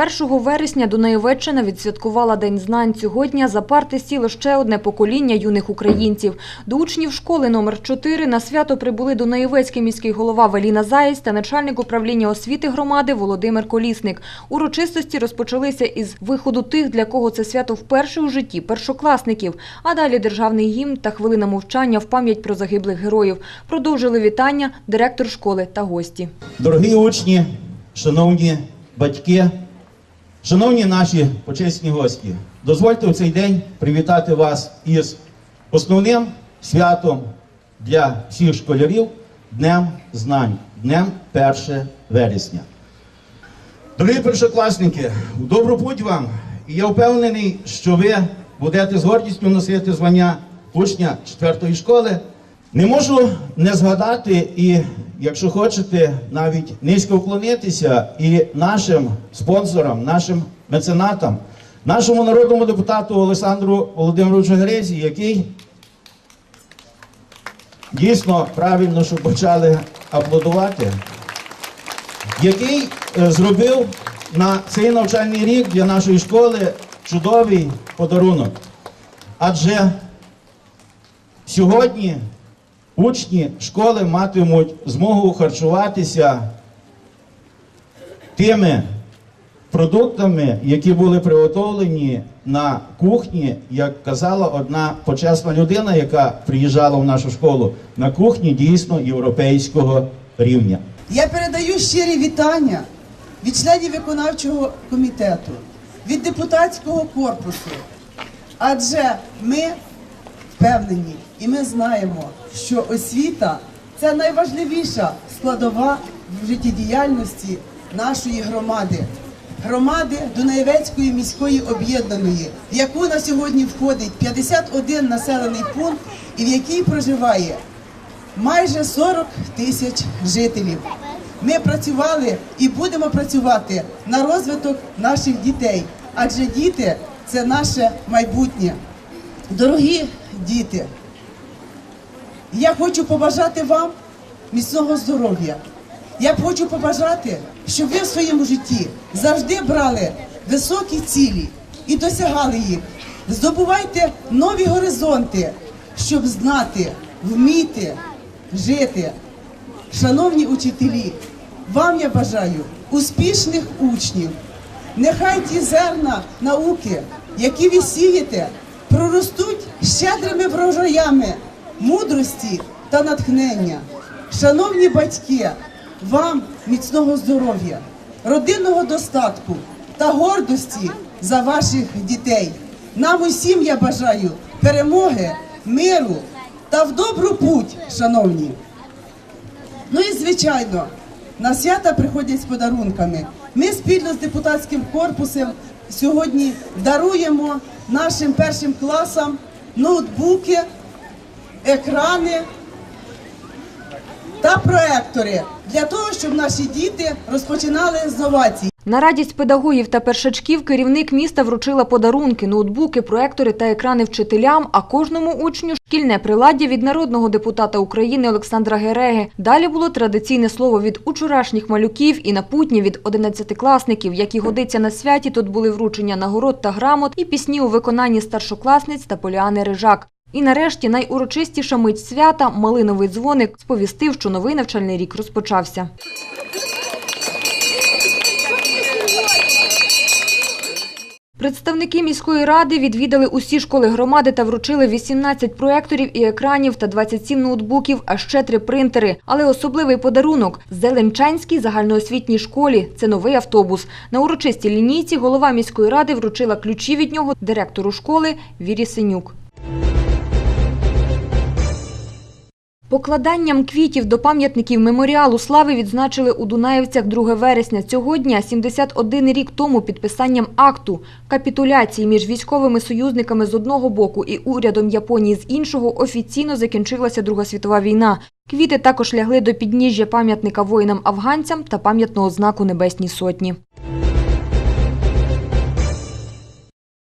1 вересня Дунаєвеччина відсвяткувала День знань. Цього дня за парти сіло ще одне покоління юних українців. До учнів школи номер 4 на свято прибули Дунаєвецький міський голова Валіна Заєць та начальник управління освіти громади Володимир Колісник. Урочистості розпочалися із виходу тих, для кого це свято вперше у житті першокласників. А далі державний гімн та хвилина мовчання в пам'ять про загиблих героїв. Продовжили вітання директор школи та гості. Дорогі учні, шановні батьки, шановні наші почесні гості, дозвольте в цей день привітати вас із основним святом для всіх школярів Днем знань, Днем 1 вересня. Дорогі першокласники, добру путь вам! І я впевнений, що ви будете з гордістю носити звання учня 4 школи. Не можу не згадати і, якщо хочете, навіть низько вклонитися і нашим спонсорам, нашим меценатам, нашому народному депутату Олександру Володимировичу Грезі, який дійсно правильно, що почали аплодувати який е, зробив на цей навчальний рік для нашої школи чудовий подарунок. Адже сьогодні учні школи матимуть змогу харчуватися тими продуктами, які були приготовлені на кухні, як казала одна почесна людина, яка приїжджала в нашу школу, на кухні дійсно європейського рівня. Я передаю щирі вітання від членів виконавчого комітету, від депутатського корпусу. Адже ми впевнені і ми знаємо, що освіта це найважливіша складова в життєдіяльності нашої громади. Громади Дунаєвецької міської об'єднаної, в яку на сьогодні входить 51 населений пункт і в якій проживає майже 40 тисяч жителів. Ми працювали і будемо працювати на розвиток наших дітей, адже діти це наше майбутнє. Дорогі діти, я хочу побажати вам міцного здоров'я. Я хочу побажати, щоб ви в своєму житті завжди брали високі цілі і досягали їх. Здобувайте нові горизонти, щоб знати, вміти жити. Шановні учителі, вам я бажаю успішних учнів. Нехай ті зерна науки, які ви сієте, проростуть щедрими врожаями мудрості та натхнення. Шановні батьки, вам міцного здоров'я, родинного достатку та гордості за ваших дітей. Нам усім я бажаю перемоги, миру та в добру путь, шановні. Ну і звичайно, на свята приходять з подарунками. Ми спільно з депутатським корпусом сьогодні даруємо нашим першим класам ноутбуки, екрани та проектори для того, щоб наші діти розпочинали з новацій. На радість педагогів та першачків керівник міста вручила подарунки, ноутбуки, проектори та екрани вчителям, а кожному учню шкільне приладдя від народного депутата України Олександра Гереги. Далі було традиційне слово від учорашніх малюків і напутнє від одинадцятикласників, які годиться на святі. Тут були вручення нагород та грамот і пісні у виконанні старшокласниць та Поліани Рижак. І нарешті найурочистіша мить свята малиновий дзвоник сповістив, що новий навчальний рік розпочався. Представники міської ради відвідали усі школи громади та вручили 18 проекторів і екранів та 27 ноутбуків, а ще три принтери. Але особливий подарунок – Зеленчанській загальноосвітній школі. Це новий автобус. На урочистій лінійці голова міської ради вручила ключі від нього директору школи Вірі Синюк. Покладанням квітів до пам'ятників меморіалу слави відзначили у Дунаєвцях 2 вересня. Цього дня, 71 рік тому, підписанням акту капітуляції між військовими союзниками з одного боку і урядом Японії з іншого офіційно закінчилася Друга світова війна. Квіти також лягли до підніжжя пам'ятника воїнам-афганцям та пам'ятного знаку Небесній Сотні.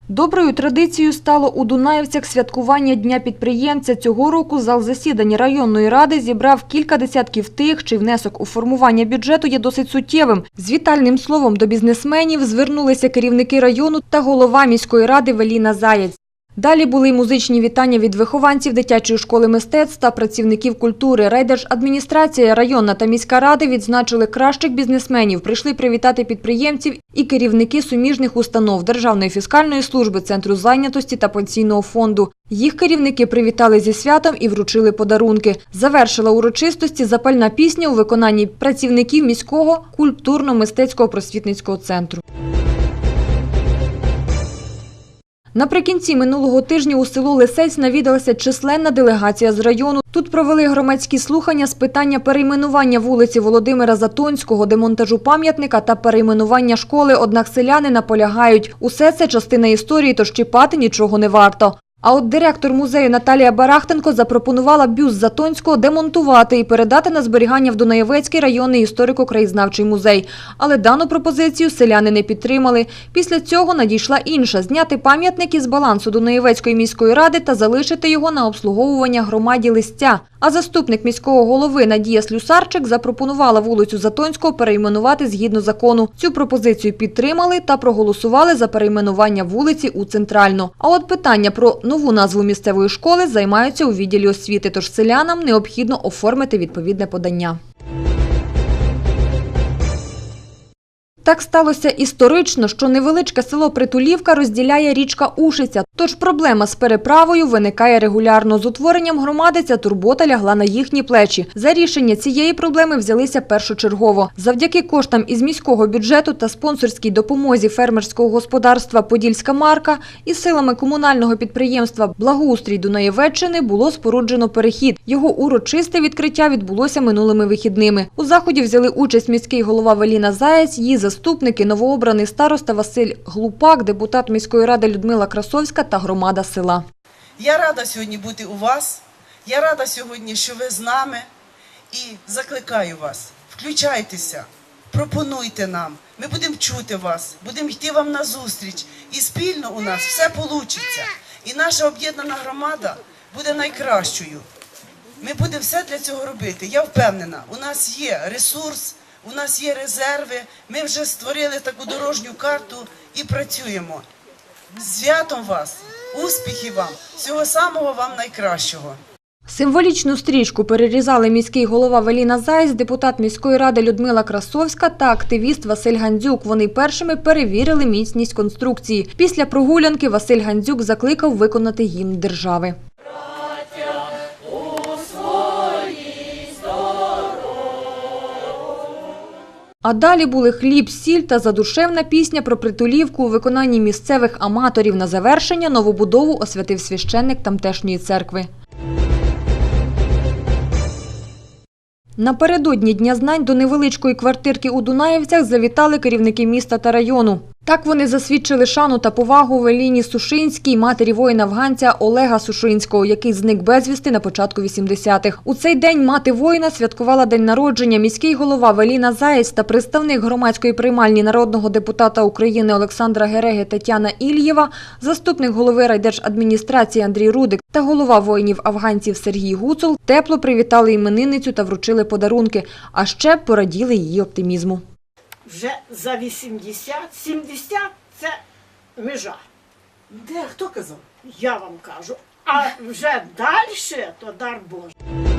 Доброю традицією стало у Дунаївцях святкування Дня підприємця. Цього року зал засідань районної ради зібрав кілька десятків тих, чий внесок у формування бюджету є досить суттєвим. З вітальним словом до бізнесменів звернулися керівники району та голова міської ради Веліна Заєць. Далі були музичні вітання від вихованців дитячої школи мистецтв та працівників культури. Райдержадміністрація, районна та міська ради відзначили кращих бізнесменів. Прийшли привітати підприємців і керівники суміжних установ Державної фіскальної служби, Центру зайнятості та пенсійного фонду. Їх керівники привітали зі святом і вручили подарунки. Завершила урочистості запальна пісня у виконанні працівників міського культурно-мистецького просвітницького центру. Наприкінці минулого тижня у село Лисець навідалася численна делегація з району. Тут провели громадські слухання з питання перейменування вулиці Володимира Затонського, демонтажу пам'ятника та перейменування школи. Однак селяни наполягають, усе це частина історії, тож чіпати нічого не варто. А от директор музею Наталія Барахтенко запропонувала бюст Затонського демонтувати і передати на зберігання в Дунаєвецький районний історико-краєзнавчий музей. Але дану пропозицію селяни не підтримали. Після цього надійшла інша – зняти пам'ятник із балансу Дунаєвецької міської ради та залишити його на обслуговування громаді листя. А заступник міського голови Надія Слюсарчик запропонувала вулицю Затонського перейменувати згідно закону. Цю пропозицію підтримали та проголосували за перейменування вулиці у центральну. А от питання про нову назву місцевої школи займаються у відділі освіти, тож селянам необхідно оформити відповідне подання. Так сталося історично, що невеличке село Притулівка розділяє річка Ушиця. Тож проблема з переправою виникає регулярно. З утворенням громади ця турбота лягла на їхні плечі. За рішення цієї проблеми взялися першочергово. Завдяки коштам із міського бюджету та спонсорській допомозі фермерського господарства Подільська марка і силами комунального підприємства Благоустрій Дунаєвеччини було споруджено перехід. Його урочисте відкриття відбулося минулими вихідними. У заході взяли участь міський голова Веліна Заєць, її заступники, новообраний староста Василь Глупак, депутат міської ради Людмила Красовська та громада села. Я рада сьогодні бути у вас. Я рада сьогодні, що ви з нами. І закликаю вас, включайтеся, пропонуйте нам. Ми будемо чути вас, будемо йти вам на зустріч. І спільно у нас все вийде. І наша об'єднана громада буде найкращою. Ми будемо все для цього робити. Я впевнена, у нас є ресурс, у нас є резерви. Ми вже створили таку дорожню карту і працюємо. Святом вас, успіхів вам, всього самого вам найкращого. Символічну стрічку перерізали міський голова Веліна Заєць, депутат міської ради Людмила Красовська та активіст Василь Гандзюк. Вони першими перевірили міцність конструкції. Після прогулянки Василь Гандзюк закликав виконати гімн держави. А далі були хліб, сіль та задушевна пісня про притулівку у виконанні місцевих аматорів. На завершення новобудову освятив священник тамтешньої церкви. Напередодні Дня знань до невеличкої квартирки у Дунаєвцях завітали керівники міста та району. Так вони засвідчили шану та повагу Веліні Сушинській, матері воїна-афганця Олега Сушинського, який зник безвісти на початку 80-х. У цей день мати воїна святкувала день народження. Міський голова Веліна Заєць та представник громадської приймальні народного депутата України Олександра Гереги Тетяна Ільєва, заступник голови райдержадміністрації Андрій Рудик та голова воїнів-афганців Сергій Гуцул тепло привітали іменинницю та вручили подарунки, а ще пораділи її оптимізму. Вже за 80, 70 це межа. Де хто казав? Я вам кажу. А вже далі то дар Божий.